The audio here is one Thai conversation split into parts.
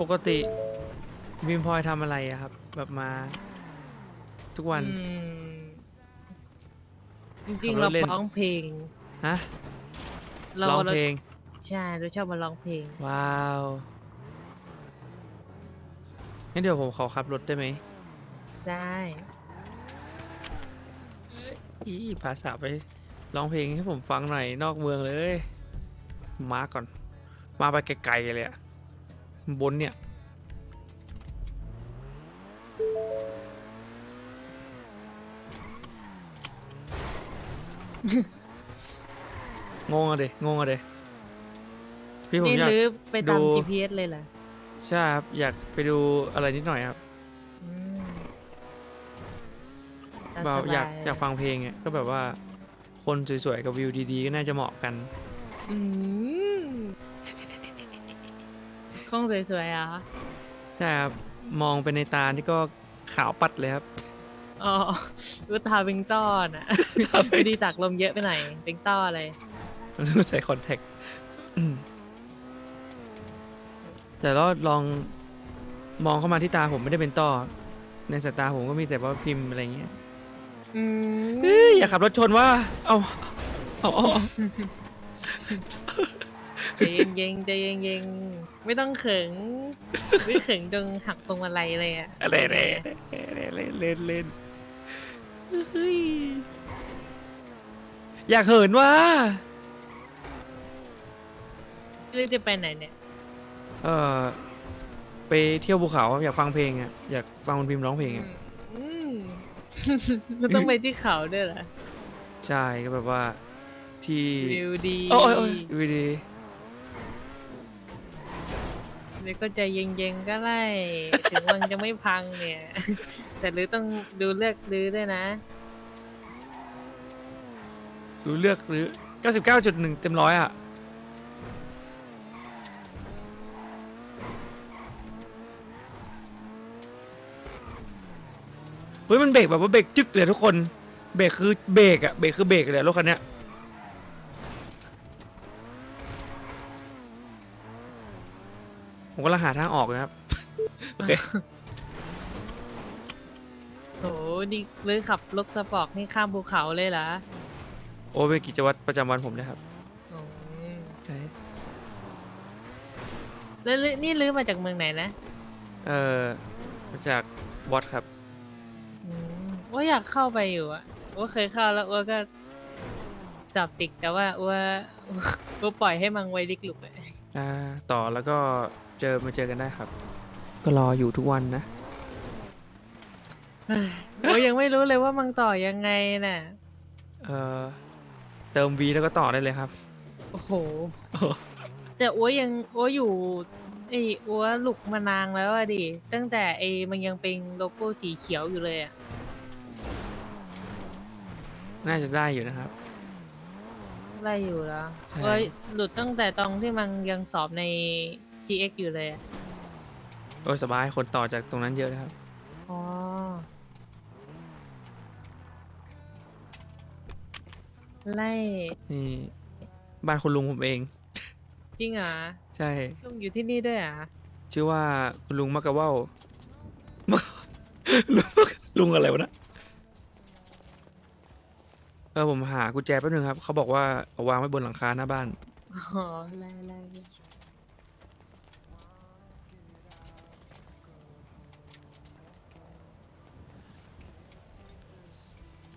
ปกติบิมพลอยทำอะไรอะครับ แบบมา ทุกวัน อืมจริงขับรถๆเราเล่น ร้องเพลง ฮะเราร้องเราเพลง ใช่เราชอบมาร้องเพลง ว้าวงั้นเดี๋ยวผมขอขับรถได้ไหมได้ อีภาษาไปร้องเพลงให้ผมฟังหน่อยนอกเมืองเลย มาก่อน มาไปไกลๆเลยอะ บนเนี่ย งงอะเดงงอะเดพี่ผมนี่อยาก หรือไปตาม ดู GPS เลยเหรอใช่ครับอยากไปดูอะไรนิดหน่อยครับอืมตมแบบสบอยากอยากฟังเพลงอะก็แบบว่า คนสวยๆกับวิวดีๆก็น่าจะเหมาะกัน อืม คงสวยๆอะใช่ครับมองไปในตานี่ก็ขาวปัดเลยครับอ๋ออุตาเบงต้อนอะไม่ดีจากลมเยอะไปหน่อยเบงต้ออะไรรู้ใส่คอนแทคอืมแต่เราลองมองเข้ามาที่ตาผมไม่ได้เป็นต้อในสายตาผมก็มีแต่ว่าพิมพ์อะไรเงี้ยอืมเฮ้ยอย่าขับรถชนว่า เอาเอา เอาเอาใจเย็นๆใจเย็นๆไม่ต้องเขิงไม่เขิงจงหักตรงอะไรเลยอะอะไรเล่นเล่นเล่นเล่นเฮ้ยอยากเหินว่าหรือจะไปไหนเนี่ย เออไปเที่ยวภูเขาครับอยากฟังเพลงอะอยากฟังคุณพิมพ์ร้องเพลงอะอืมมันต้องไปที่เขาด้วยเหรอ ใช่ก็แบบว่าที่วิวดีโอ้ยโอ้ยวิวดี เดี๋ยวก็ใจเย็นๆก็ไล่ถึงมันจะไม่พังเนี่ย แต่หรือต้องดูเลือกรื้อด้วยนะ ดูเลือกหรือ 99.1 เต็มร้อยอะ เฮ้ยมันเบรกแบบว่าเบรกจึ๊กเลยทุกคน เบรกคือเบรกอะเบรกคือเบรกเลยรถคันเนี้ย ผมกำลังหาทางออกอยู่ครับ โอเคโหนี่หรือขับรถสปอร์ตนี่ข้ามภูเขาเลยเหรอโอ้เป็นกิจวัตรประจำวันผมนะครับอืมใช่แล้วลื้อนี่ลื้อมาจากเมืองไหนนะเอ่อมาจากวอตครับ อืมว่าอยากเข้าไปอยู่อะว่าเคยเข้าแล้วว่าก็สอบติดแต่ว่าว่าว่าปล่อยให้มังไว้ลิกหลุกเลยอ่าต่อแล้วก็ เจอมาเจอกันได้ครับ ก็รออยู่ทุกวันนะโอ้ยยังไม่รู้เลยว่ามังต่อยังไงน่ะ เอ่อเติมวีแล้วก็ต่อได้เลยครับ โอ้โห แต่อัวยังอัวอยู่ไอ้อัวหลุกมานางแล้วอะดิ ตั้งแต่ไอ้มันยังเป็นโลโก้สีเขียวอยู่เลยอะน่าจะได้อยู่นะครับไล่อยู่แล้วใช่อัวหลุดตั้งแต่ตอนที่มันยังสอบใน GX อยู่เลยอะโอ้ยสบายคนต่อจากตรงนั้นเยอะนะครับ อ๋อ ไล่ นี่ บ้านคุณลุงผมเอง จริงเหรอใช่ ลุงอยู่ที่นี่ด้วยเหรอะชื่อว่าคุณลุงมักกะเว่ามักลุงลุงอะไรวะนะเออผมหากุญแจแป๊บนึงครับ เขาบอกว่าเอาวางไว้บนหลังคาหน้าบ้าน อ๋อ ไล่ไล่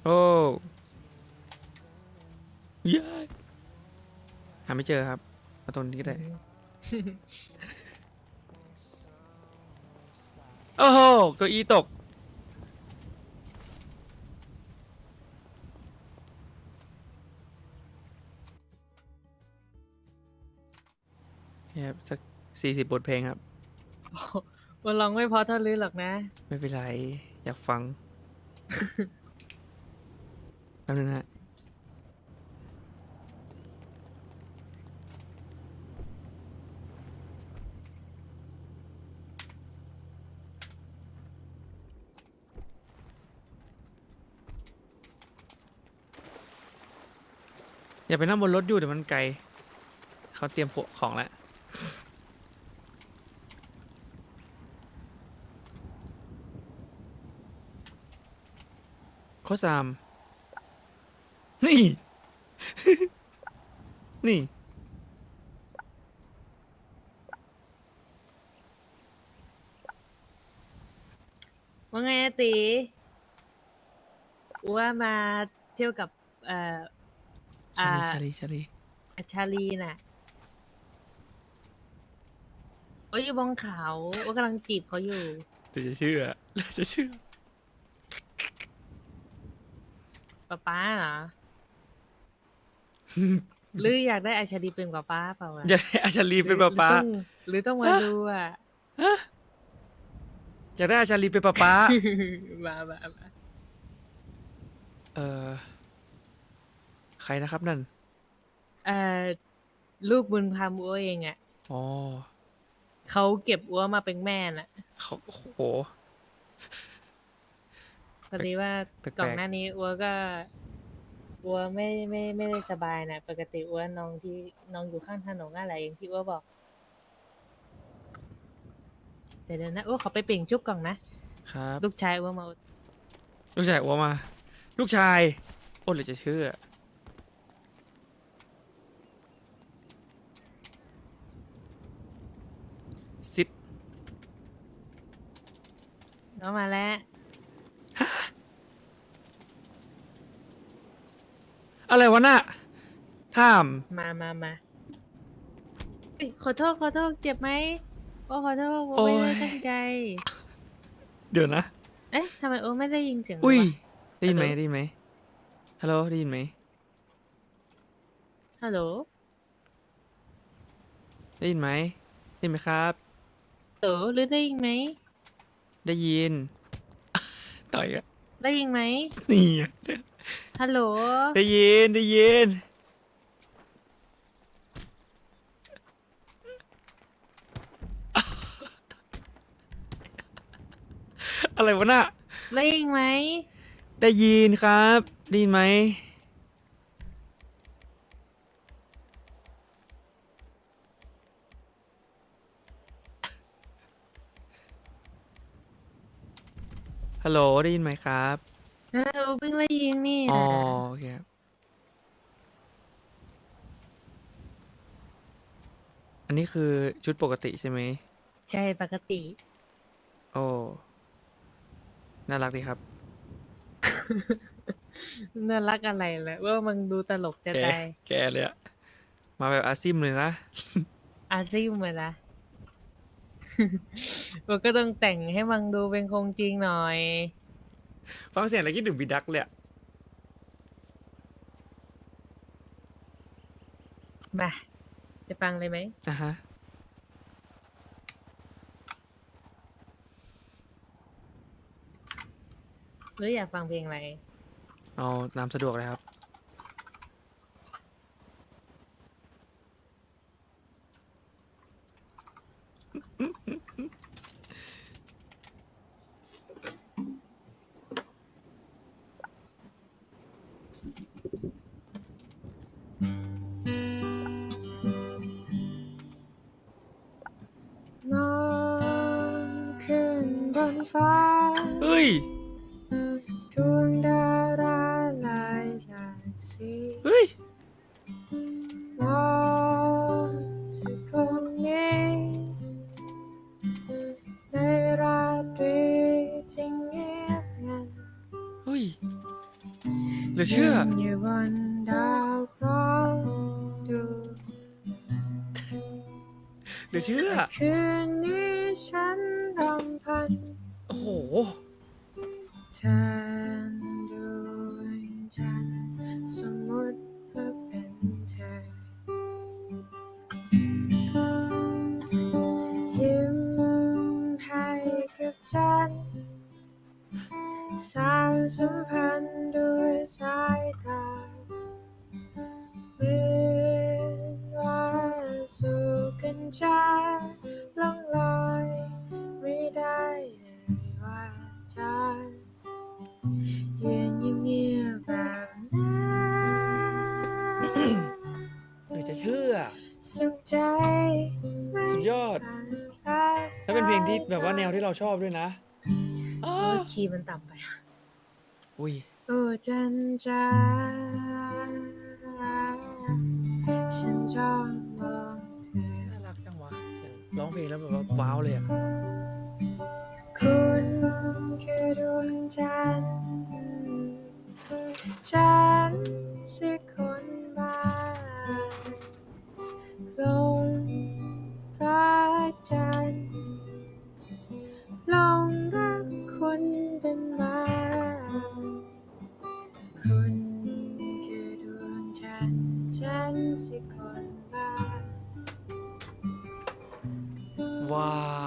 โอ้ยายหาไม่เจอครับเอาตรงนี้ก็ได้ โอ้โหเก้าอี้ตก ครับสักสี่สิบบทเพลงครับ วันลองไม่พอเท่าลือหรอกนะ ไม่เป็นไร อยากฟังแป๊บนึงนะอย่าไปนั่งบนรถอยู่เดี๋ยวมันไกล เขาเตรียมของแล้วโคซาม นี่ นี่ ว่าไงอะตีว่ามาเที่ยวกับ เอ่อชาลีอ่าชาลีชาลีอัชชาลีน่ะโอ้ยอยู่บนเขาว่ากำลังจีบเขาอยู่ แต่จะเชื่อจะเชื่อ ป๊าป๊าเหรอ หรืออยากได้อัชชาลีเป็นป๊าป๊าเปล่าวะอยากได้อาชาลีเป็นป้าป้าหรือต้องหรือต้องมาดูอะอยากได้อาชาลีเป็นป้าป้ามามามาเออใครนะครับนั่น เอ่อลูกบุญธรรมอัวเองอะอ๋อเขาเก็บอัวมาเป็นแม่น่ะเขาโอ้โหพอดีว่าแปลกๆก่อนหน้านี้อัวก็ อัวไม่ไม่ไม่ได้สบายนะปกติอัวน้องที่น้องอยู่ข้างถนนอะไรอย่างที่อัวบอกเดี๋ยวเดี๋ยวนะอัวขอไปเปล่งจุ๊บก่อนนะครับลูกชายอัวมาลูกชายอ้วมา ลูกชายโอ้เหลยจะเชื่อซิดน้องมาแล้ว อะไรวะน่ะถามมามามาเอ้ยขอโทษขอโทษเจ็บไหมโอ้ขอโทษอัวโอ้ไม่ยได้ตั้งใจ เดี๋ยวนะ เอ๊ะทำไมอัวไม่ได้ยินเสียงเลอุ้ยวะ ได้ยินไหมฮัลโหลได้ยินไหมฮัลโหลได้ยินไหมฮัลโหลได้ยินไหมได้ยินไหมครับเออหรือได้ยินไหมได้ยิน ต่อยอะได้ยินไหม นี่อะ ฮัลโหล ได้ยินได้ยิน อะไรวะน่ะได้ยินไหม ได้ยินครับ ได้ยินไหม ฮัลโหลได้ยินไหมครับ เออเพิ่งได้ยินนี่อ๋อนะโอเคครับอันนี้คือชุดปกติใช่ไหมใช่ปกติ โอ้น่ารักดีครับ น่ารักอะไรแหละว่ามันดูตลกจะแกตายแกเลยอะมาแบบอาซิมเลยนะ อาซิมเลยนะ มันก็ต้องแต่งให้มันดูเป็นคงจริงหน่อย ฟังเสียงแล้วคิดถึงบีดักเลยอะมาจะฟังเลยไหม อะฮะ หรืออยากฟังเพลงอะไร เอานามสะดวกเลยครับ เหลือเชื่อยืนอยู่บนดาวเคราะห์ดูเหลือเชื่อ คืนนี้ฉันรำพัน โอ้โห สุขใจไม่สุดยอด ถ้าเป็นเพลงที่แบบว่าแนวที่เราชอบด้วยนะเออคีย์มันต่ำไปอุ้ยเอโอ้จันจ้าฉันจ้องมองเธอน่ารักจังวะเสียงร้องเพลงแล้วแบบว่าว้าวเลยอะคุณคือดวงจันทร์ฉันสิคนบ้าน ลงพระจันทร์ลองรักคนเป็นมาคุณคือดวงจันทร์ฉันสิคนบ้าว้า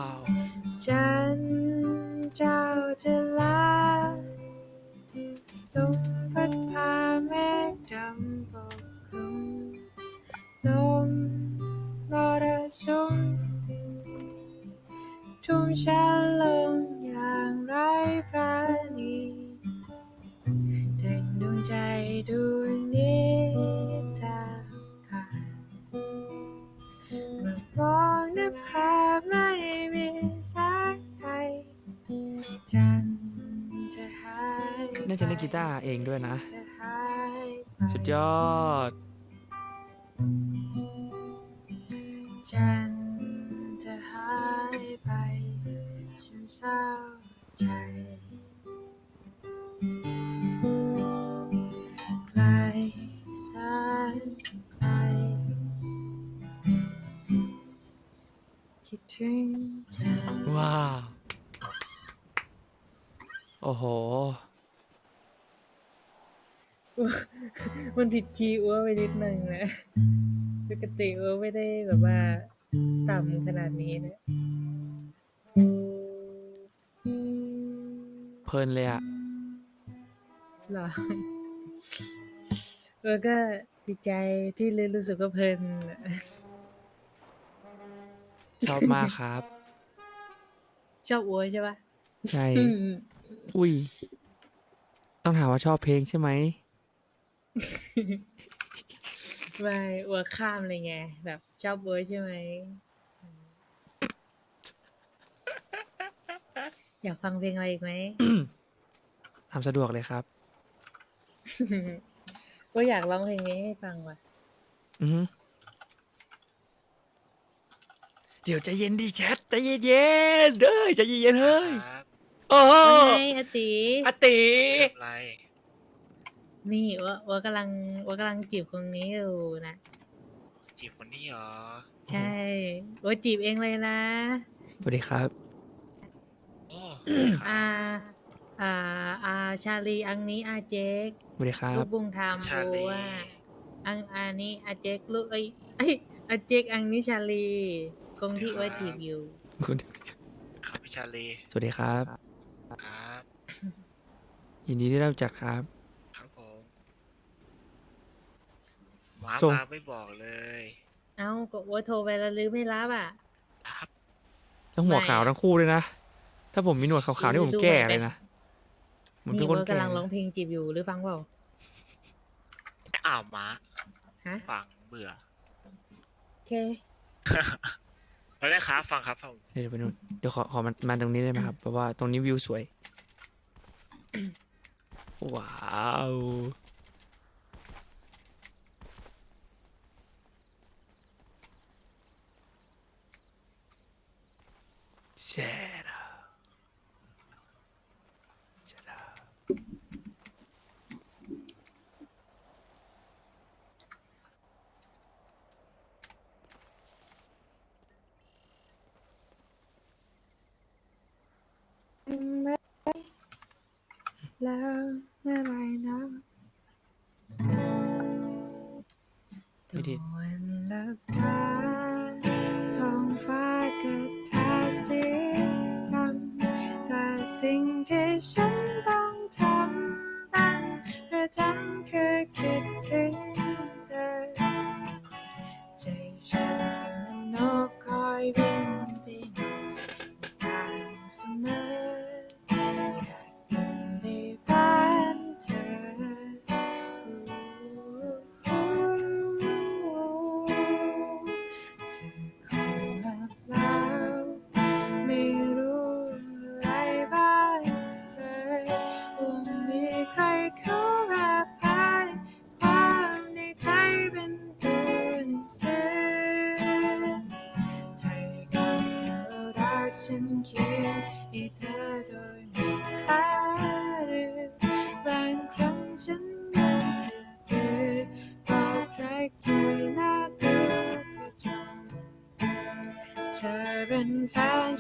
มันผิดคีย์อ้วไปนิดนึงนะปกติอ้วไม่ได้แบบว่า ต่ำขนาดนี้นะเพลินเลยอะหรออ้วก็ดีใจที่เลยรู้สึกว่าเพลินนะชอบมากครับ ชอบอ้วใช่ปะใช่อืมอุ้ย ต้องถามว่าชอบเพลงใช่ไหม ไม่อ้วข้ามเลยไง แบบชอบอ้วใช่ไหม อยากฟังเพลงอะไรอีกไหมทำสะดวกเลยครับอ้วอยากร้องเพลงนี้ให้ฟังว่ะ อือฮึเดี๋ยวใจเย็นดิแชทใจเย็นเย็นๆเด้อใจเย็นๆเฮ้ย ครับโอ้โหว่าไงอาติอติทำไร นี่ว่าว่ากำลังว่ากำลังจีบคนนี้อยู่นะจีบคนนี้เหรอใช่ว่าจีบเองเลยนะสวัสดีครับ โอ้อ่าอ่าอ่าชาลีอังนี้อาเจกสวัสดีครัลูบกบุงธรรมชารู้ลีว่าอังอันนี้อาเจกลูกเอ้ยเอ้ยอาเจกอังนี้ชาลีกงที่ว่าจีบอยู่คุณครับพี่ชาลีสวัสดีครับ ครับ ยินดีที่ได้รู้จักครับครับผม หมาส่ง มาไม่บอกเลยเอ้าก็ว่าโทรไปแล้วลืมไม่รับอะ ครับแล้วหัวไม่ขาวทั้งคู่เลยนะ ถ้าผมมีหนวดขาวๆนี่ผมดูแก่เหมือนเลเป็ยนนะเหมันเป็นี่นคนว่าแก่กำลังร้องเพลงจีบอยู่หรือฟังเปล่า อ้าวหมาฮะ ฟังเบื่อโอเคแล้วได้ครับฟังครับผมเดี๋ยวไปนู่นเดี๋ยวขอขอมันมาตรงนี้ได้ไหมครับเพราะว่าตรงนี้วิวสวย ว้าว แช่ละแช่ละไม่แล้วเมื่ สีดำแต่สิ่งที่ฉัน 才完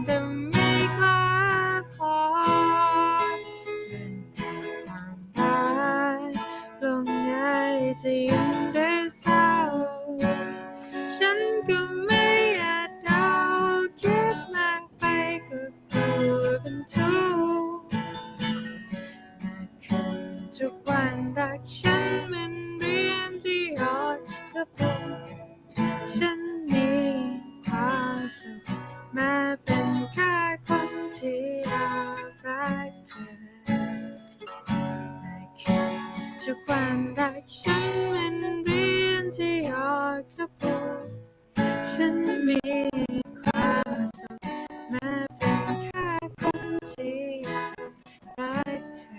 time รักเธอเมื่อคืนทุกวันรักฉันเหมันเรียนที่ยอดกระปุกฉันมีความสุขแม้เป็นแค่คนที่รักเธอ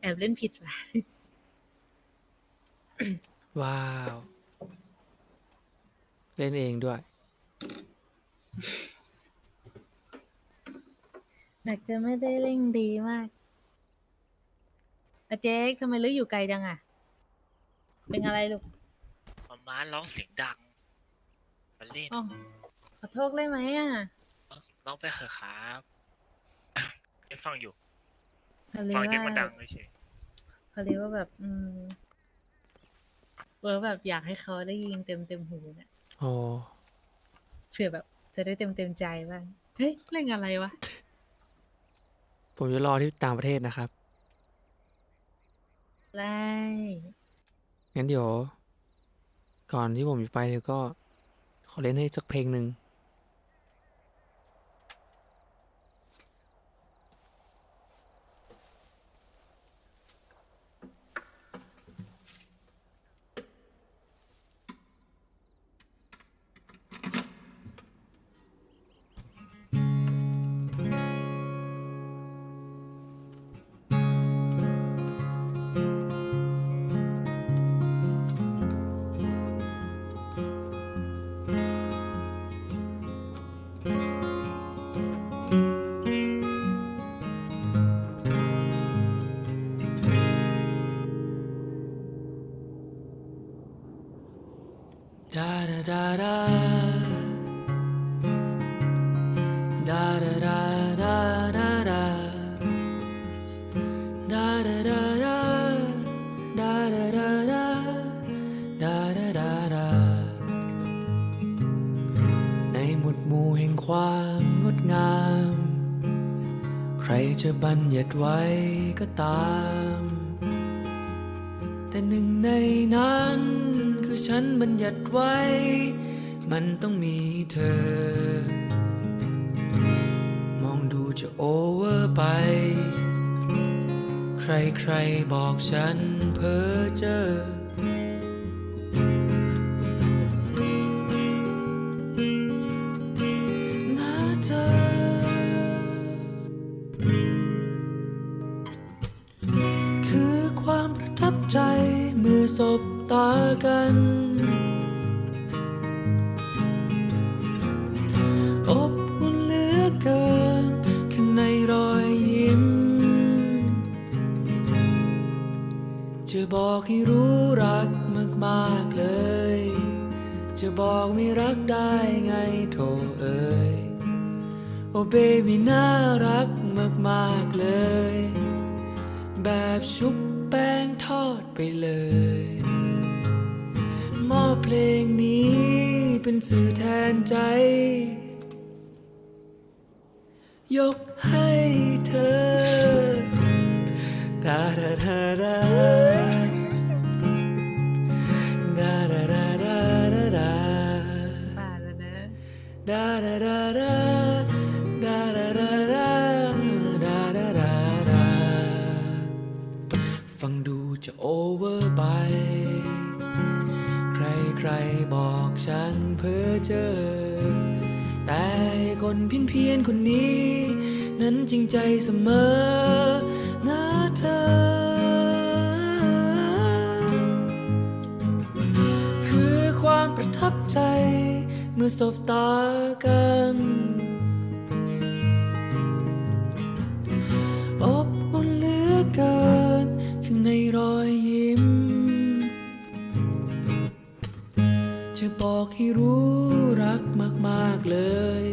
แอบเล่นผิดว่ะว้าว เล่นเองด้วย หนักจะไม่ได้เล่งดีมากอาเจ๊กทำไมลืออยู่ไกลจังอะ เป็นอะไรลูกมาม้าร้องเสียงดังมาเล่นอ๋อขอโทษได้ไหมอะร้องไปเถอะครับไม่ฟังอยู่พอดีฟังว่าเด็กมันดังเฉยพอดีว่าแบบ อืมเออแบบอยากให้เขาได้ยินเต็มเต็มๆหูเนี่ยโอ้เผื่อแบบ จะได้เต็มเต็มๆใจบ้างเฮ้ยเรื่องอะไรวะ ผมจะรอที่ต่างประเทศนะครับไล่งั้นเดี๋ยว ก่อนที่ผมจะไปเดี๋ยวก็ ขอเล่นให้สักเพลงหนึ่งาในหมุดหมู่แห่งความงดงาม ใครจะบัญญัติไว้ก็ตาม แต่หนึ่งในนั้น ฉันบัญญัติไว้ มันต้องมีเธอ มองดูจะโอเวอร์ไป ใครๆบอกฉันเพ้อเจอ สบตากัน อบอุ่นเหลือเกิน ข้างในรอยยิ้ม จะบอกให้รู้รักมากๆเลย จะบอกไม่รักได้ไงโถเอ่ยโอ้เบบี้น่ารักมากๆเลย แบบชุบแป้งทอดไปเลย มอบเพลงนี้เป็นสื่อแทนใจ ยกให้เธอดาดาดาดาดาดาดาดาดาดาป่าแล้วนะ Da da da da da da da da da da da da ฟังดูจะโอเวอร์ไป รใครบอกฉันเพ้อเจอ แต่คนเพี้ยนเพียนๆคนนี้ นั้นจริงใจเสมอนะเธอ คือความประทับใจเมื่อสบตากัน บอกให้รู้รักมากๆเลย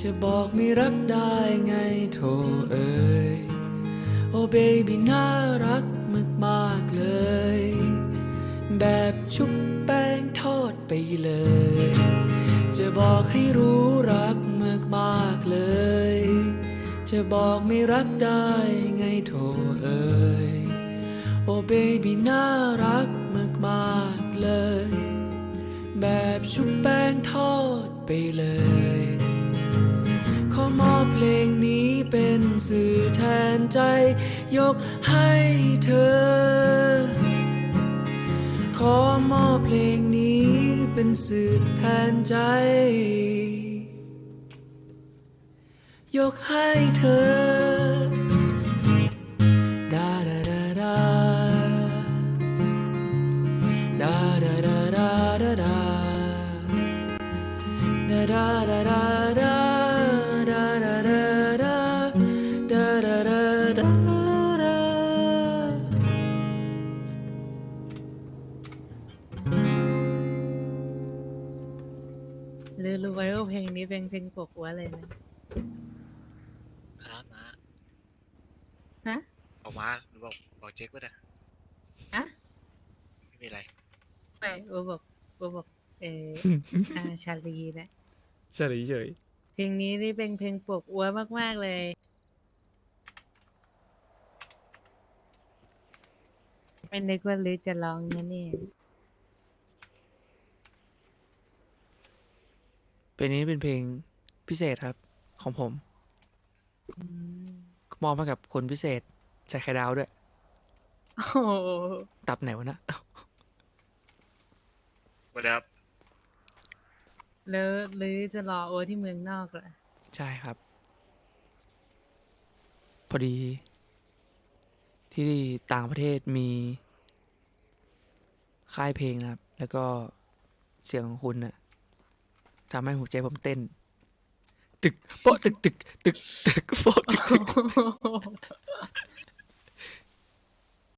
จะบอกไม่รักได้ไงโถเอ่ยโอ้เบบี้น่ารักมากๆเลย แบบชุบแป้งทอดไปเลย จะบอกให้รู้รักมากๆเลย จะบอกไม่รักได้ไงโถเอ่ยโอ้เบบี้น่ารักมากๆเลย แบบชุบแป้งทอดไปเลย ขอมอบเพลงนี้เป็นสื่อแทนใจ ยกให้เธอ ขอมอบเพลงนี้เป็นสื่อแทนใจ ยกให้เธอ วเลยนะ ครับนะฮะ บอกมาหรือบอกบอกเจ๊กก็ได้อะไม่มีอะไรไม่โอบอกโอบอกเอออาชาลีนะเฉยเฉยเพลงนี้นี่เป็นเพลงปกอัวมาก ๆ เลย ไม่นึกว่าลือจะร้องนะเนี่ยเพลงนี้เป็นเพลง พิเศษครับ ของผมอืมมอบให้กับคนพิเศษใส่ไข่ดาวด้วย โอ้โหตับไหนวะนะวันเดียวแล้วลือจะรอโอที่เมืองนอกเหรอใช่ครับ พอดี ที่ต่างประเทศมี ค่ายเพลงนะครับ แล้วก็เสียงของคุณน่ะทำให้หัวใจผมเต้น ตึกโป๊ะตึกตึกตึกตึกโป๊ะตึกตึก